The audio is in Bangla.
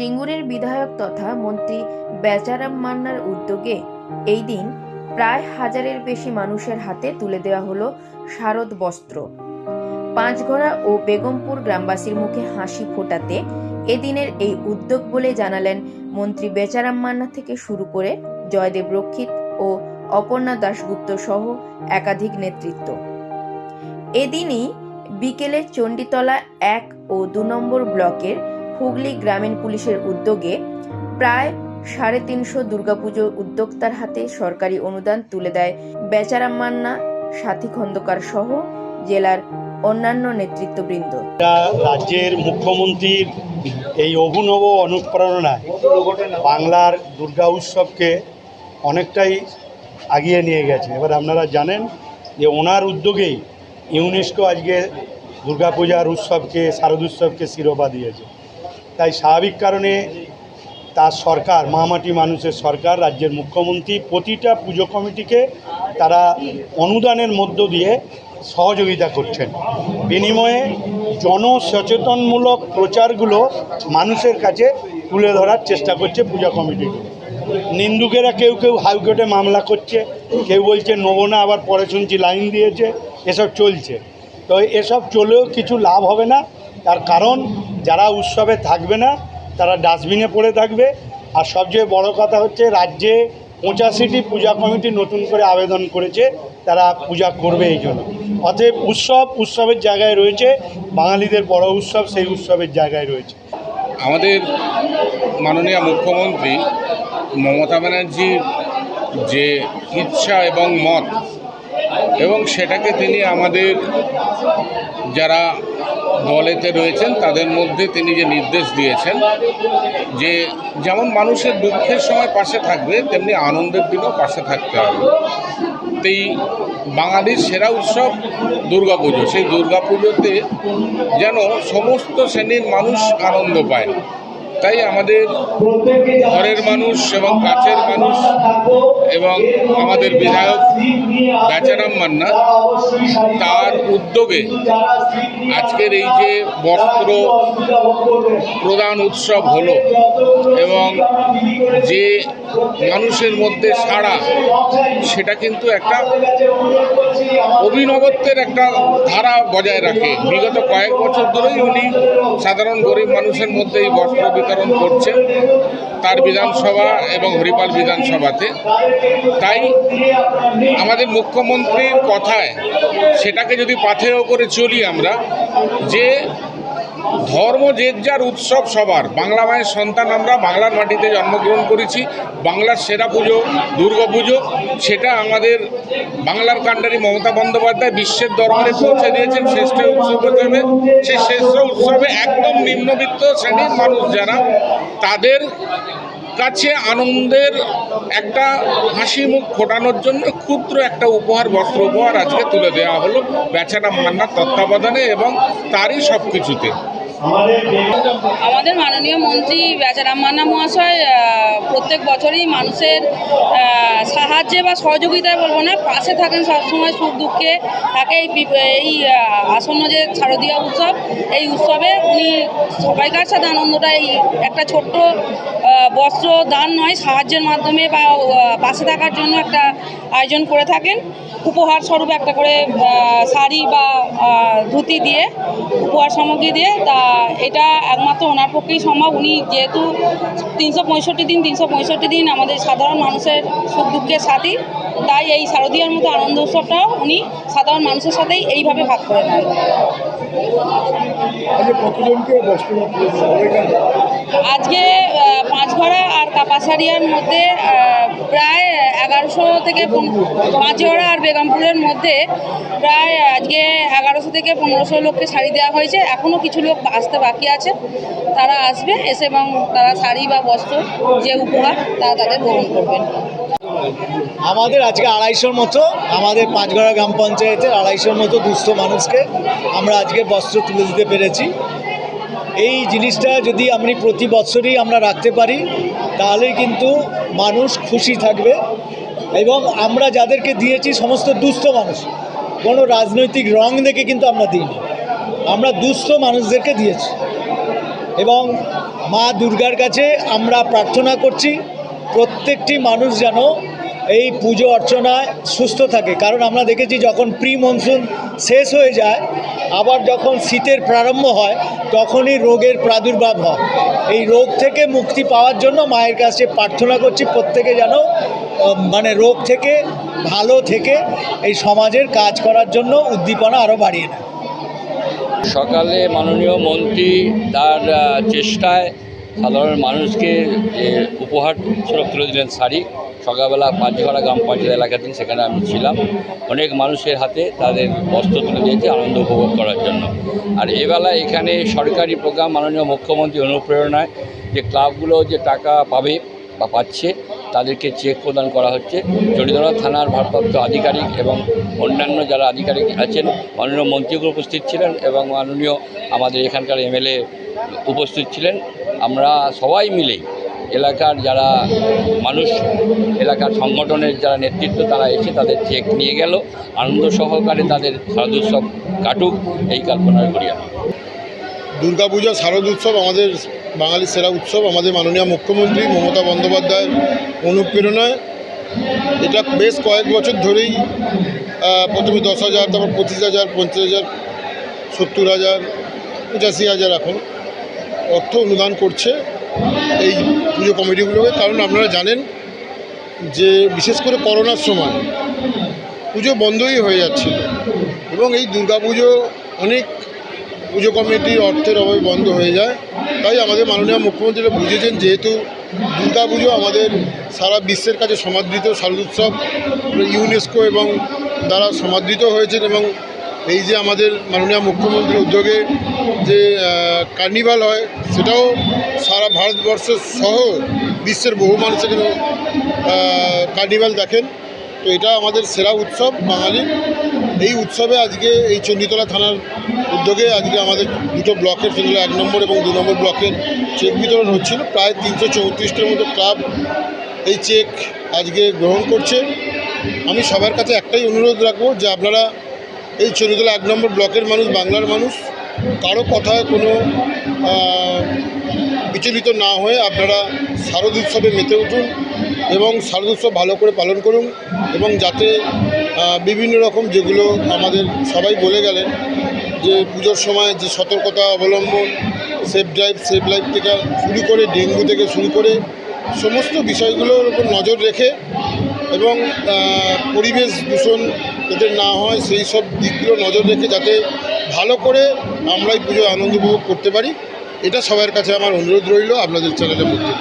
সিঙ্গুরের বিধায়ক তথা মন্ত্রী বেচারাম মান্নার উদ্যোগে এই দিন প্রায় হাজারের বেশি মানুষের হাতে তুলে দেওয়া হলো শারদ বস্ত্র। পাঁচঘোড়া ও বেগমপুর গ্রামবাসীর মুখে হাসি ফোটাতে এদিনের এই উদ্যোগ বলে জানালেন মন্ত্রী বেচারাম মান্না থেকে শুরু করে জয়দেব রক্ষিত ও অপর্ণা দাশগুপ্ত সহ একাধিক নেতৃত্ব। এদিনই বিকেলে চণ্ডীতলা এক ও দু নম্বর ব্লকের হুগলি গ্রামীণ পুলিশের উদ্যোগে প্রায় সাড়ে তিনশো দুর্গাপুজো উদ্যোক্তার হাতে সরকারি অনুদান তুলে দেয় বেচারাম মান্না, সাথী খন্দকার সহ জেলার অন্যান্য নেতৃত্ববৃন্দ। রাজ্যের মুখ্যমন্ত্রীর এই অভিনব অনুপ্রেরণায় বাংলার দুর্গা উৎসবকে অনেকটাই আগিয়ে নিয়ে গেছে। এবার আপনারা জানেন যে ওনার উদ্যোগেই ইউনেস্কো আজকে দুর্গাপূজার উৎসবকে, শারদ উৎসবকে শিরোপা দিয়েছে। তাই স্বাভাবিক কারণে তার সরকার মামাটি মানুষের সরকার, রাজ্যের মুখ্যমন্ত্রী প্রতিটা পুজো কমিটিকে তারা অনুদানের মধ্য দিয়ে সহযোগিতা করছেন। বিনিময়ে জনসচেতনমূলক প্রচারগুলো মানুষের কাছে তুলে ধরার চেষ্টা করছে পূজা কমিটিগুলো নিন্দুকেরা কেউ কেউ হাইকোর্টে মামলা করছে, কেউ বলছে, নেব না, আবার পরে শুনছি লাইন দিয়েছে। এসব চলছে। তো এসব চলেও কিছু লাভ হবে না। তার কারণ যারা উৎসবে থাকবে না, তারা ডাস্টবিনে পড়ে থাকবে। আর সবচেয়ে বড় কথা হচ্ছে, রাজ্যে পঁচাশিটি পূজা কমিটি নতুন করে আবেদন করেছে, তারা পূজা করবে এই জন্য। অতএব উৎসব উৎসবের জায়গায় রয়েছে, বাঙালিদের বড় উৎসব সেই উৎসবের জায়গায় রয়েছে। আমাদের মাননীয় মুখ্যমন্ত্রী মমতা ব্যানার্জির যে ইচ্ছা এবং মত, এবং সেটাকে তিনি আমাদের যারা দলেতে রয়েছেন, তাদের মধ্যে তিনি যে নির্দেশ দিয়েছেন যে যেমন মানুষের দুঃখের সময় পাশে থাকবে, তেমনি আনন্দের দিনও পাশে থাকতে হবে। এই বাঙালির সেরা উৎসব দুর্গা পুজো। সেই দুর্গা পুজোতে যেন সমস্ত শ্রেণির মানুষ আনন্দ পায়। তাই আমাদের ঘরের মানুষ এবং কাছের মানুষ এবং আমাদের বিধায়ক বেচারাম মান্না, তার উদ্যোগে আজকের এই যে বস্ত্র প্রদান উৎসব হলো এবং যে মানুষের মধ্যে সাড়া, সেটা কিন্তু একটা অভিনবত্বের একটা ধারা বজায় রাখে। বিগত কয়েক বছর ধরেই উনি সাধারণ গরিব মানুষের মধ্যে এই বস্ত্র বিতরণ করছেন, তার বিধানসভা এবং হরিপাল বিধানসভাতে। তাই আমাদের মুখ্যমন্ত্রীর কথায় সেটাকে যদি পাথেয় করে চলি আমরা, যে ধর্ম যে যার উৎসব সবার। বাংলা মায়ের সন্তান আমরা, বাংলার মাটিতে জন্মগ্রহণ করেছি, বাংলার সেরা পুজো, দুর্গা পুজো, সেটা আমাদের বাংলার কাণ্ডারি মমতা বন্দ্যোপাধ্যায় বিশ্বের দরবারে পৌঁছে দিয়েছেন শ্রেষ্ঠ উৎসব হিসেবে সেই শ্রেষ্ঠ উৎসবে একদম নিম্নবিত্ত শ্রেণির মানুষ যারা, তাদের কাছে আনন্দের একটা হাসি মুখ ফোটানোর জন্য ক্ষুদ্র একটা উপহার, বস্ত্র উপহার আজকে তুলে দেওয়া হলো। বেচারা মান্নার তত্ত্বাবধানে এবং তারই সব কিছুতে আমাদের মাননীয় মন্ত্রী বেচারাম মান্না মহাশয় প্রত্যেক বছরই মানুষের সাহায্যে বা সহযোগিতায় বলব না, পাশে থাকেন সবসময় সুখ দুঃখে। তাকে এই আসন্ন যে শারদীয় উৎসব, এই উৎসবে উনি সবাইকার সাথে আনন্দটা, এই একটা ছোট্ট বস্ত্র দান নয়, সাহায্যের মাধ্যমে বা পাশে থাকার জন্য একটা আয়োজন করে থাকেন। উপহার স্বরূপ একটা করে শাড়ি বা ধুতি দিয়ে। উপহার সামগ্রী দিয়ে তা এটা একমাত্র ওনার পক্ষেই সম্ভব। উনি যেহেতু তিনশো পঁয়ষট্টি দিন তিনশো পঁয়ষট্টি দিন আমাদের সাধারণ মানুষের সুখ দুঃখের সাথী তাই এই শারদীয়ার মতো আনন্দ উৎসবটাও উনি সাধারণ মানুষের সাথেই এইভাবে ভাগ করে নেন। আজকে পাঁচঘড়া আর কাপাসারিয়ার মধ্যে প্রায় এগারোশো থেকে পাঁচঘড়া আর বেগমপুরের মধ্যে প্রায় আজকে এগারোশো থেকে পনেরোশো লোককে শাড়ি দেওয়া হয়েছে। এখনও কিছু লোক আসতে বাকি আছে। তারা আসবে, এসে এবং তারা শাড়ি বা বস্ত্র যে উপহার তারা তাদের গ্রহণ করবেন আমাদের আজকে আড়াইশোর মতো, আমাদের পাঁচগড়া গ্রাম পঞ্চায়েতের আড়াইশোর মতো দুস্থ মানুষকে আমরা আজকে বস্ত্র তুলে দিতে পেরেছি। এই জিনিসটা যদি আমি প্রতি বছরই আমরা রাখতে পারি তাহলে কিন্তু মানুষ খুশি থাকবে। এবং আমরা যাদেরকে দিয়েছি সমস্ত দুস্থ মানুষ। কোনো রাজনৈতিক রং দেখে কিন্তু আমরা দিইনি। আমরা দুস্থ মানুষদেরকে দিয়েছি। এবং মা দুর্গার কাছে আমরা প্রার্থনা করছি, প্রত্যেকটি মানুষ যেন এই পুজো অর্চনায় সুস্থ থাকে। কারণ আমরা দেখেছি যখন প্রি মনসুন শেষ হয়ে যায়, আবার যখন শীতের প্রারম্ভ হয়, তখনই রোগের প্রাদুর্ভাব হয়। এই রোগ থেকে মুক্তি পাওয়ার জন্য মায়ের কাছে প্রার্থনা করছি, প্রত্যেকে যেন মানে রোগ থেকে, ভালো থেকে এই সমাজের কাজ করার জন্য উদ্দীপনা আরও বাড়িয়ে নেয় সকালে মাননীয় মন্ত্রী তার চেষ্টায় সাধারণ মানুষকে যে উপহার স্বরূপ তুলে দিলেন শাড়ি। সকালবেলা পাঁচঘরা গ্রাম পঞ্চায়েত এলাকাতেই সেখানে আমি ছিলাম। অনেক মানুষের হাতে তাদের বস্ত্র তুলে দিয়েছে আনন্দ উপভোগ করার জন্য। আর এবেলা এখানে সরকারি প্রোগ্রাম মাননীয় মুখ্যমন্ত্রী অনুপ্রেরণায় যে ক্লাবগুলো যে টাকা পাবে বা পাচ্ছে, তাদেরকে চেক প্রদান করা হচ্ছে। চরিদরা থানার ভারপ্রাপ্ত আধিকারিক এবং অন্যান্য যারা আধিকারিক আছেন, মাননীয় মন্ত্রীগুলো উপস্থিত ছিলেন এবং মাননীয় আমাদের এখানকার এমএলএ উপস্থিত ছিলেন। আমরা সবাই মিলে এলাকার যারা মানুষ, এলাকার সংগঠনের যারা নেতৃত্ব, তারা এসে তাদের চেক নিয়ে গেল। আনন্দ সহকারে তাদের শারদোৎসব কাটুক, এই কল্পনা করি আমি দুর্গাপূজা শারদ উৎসব, আমাদের বাঙালির সেরা উৎসব, আমাদের মাননীয় মুখ্যমন্ত্রী মমতা বন্দ্যোপাধ্যায় অনুপ্রেরণায়। এটা বেশ কয়েক বছর ধরেই প্রথমে দশ হাজার, তারপর পঁচিশ হাজার, পঞ্চাশ হাজার, সত্তর হাজার, পঁচাশি হাজার এখন। অর্থ অনুদান করছে এই পুজো কমিটিগুলোকে। কারণ আপনারা জানেন যে বিশেষ করে করোনার সময় পুজো বন্ধই হয়ে যাচ্ছিল এবং এই দুর্গাপুজো অনেক পুজো কমিটির অর্থের অভাবে বন্ধ হয়ে যায়। তাই আমাদের মাননীয় মুখ্যমন্ত্রীরা বুঝেছেন যেহেতু দুর্গা পুজো আমাদের সারা বিশ্বের কাছে সমাদৃত শারদোৎসব ইউনেস্কো এবং দ্বারা সমাদৃত হয়েছেন এবং এই যে আমাদের মাননীয় মুখ্যমন্ত্রীর উদ্যোগে যে কার্নিভাল হয়, সেটাও সারা ভারতবর্ষ সহ বিশ্বের বহু মানুষ এখানে কার্নিভাল দেখেন। তো এটা আমাদের সেরা উৎসব বাঙালির। এই উৎসবে আজকে এই চণ্ডীতলা থানার উদ্যোগে আজকে আমাদের দুটো ব্লকের সেগুলো এক নম্বর এবং দু নম্বর ব্লকের চেক বিতরণ হচ্ছিল। প্রায় তিনশো চৌত্রিশটার মতো ক্লাব এই চেক আজকে গ্রহণ করছে। আমি সবার কাছে একটাই অনুরোধ রাখব যে আপনারা এই চণ্ডীতলা এক নম্বর ব্লকের মানুষ, বাংলার মানুষ। কারও কথায় কোনো বিচলিত না হয়ে আপনারা শারদ উৎসবে মেতে উঠুন এবং শারদ উৎসব ভালো করে পালন করুন এবং যাতে বিভিন্ন রকম যেগুলো আমাদের সবাই বলে গেলেন যে পুজোর সময় যে সতর্কতা অবলম্বন, সেফ ড্রাইভ, সেফ লাইফ থেকে শুরু করে, ডেঙ্গু থেকে শুরু করে সমস্ত বিষয়গুলোর উপর নজর রেখে এবং পরিবেশ দূষণ যাতে না হয়, সেই সব দিকগুলো নজর রেখে যাতে ভালো করে আমরাই পুজো পুজোয় আনন্দ উপভোগ করতে পারি, এটা সবার কাছে আমার অনুরোধ রইল, আপনাদের চ্যানেলের মধ্যে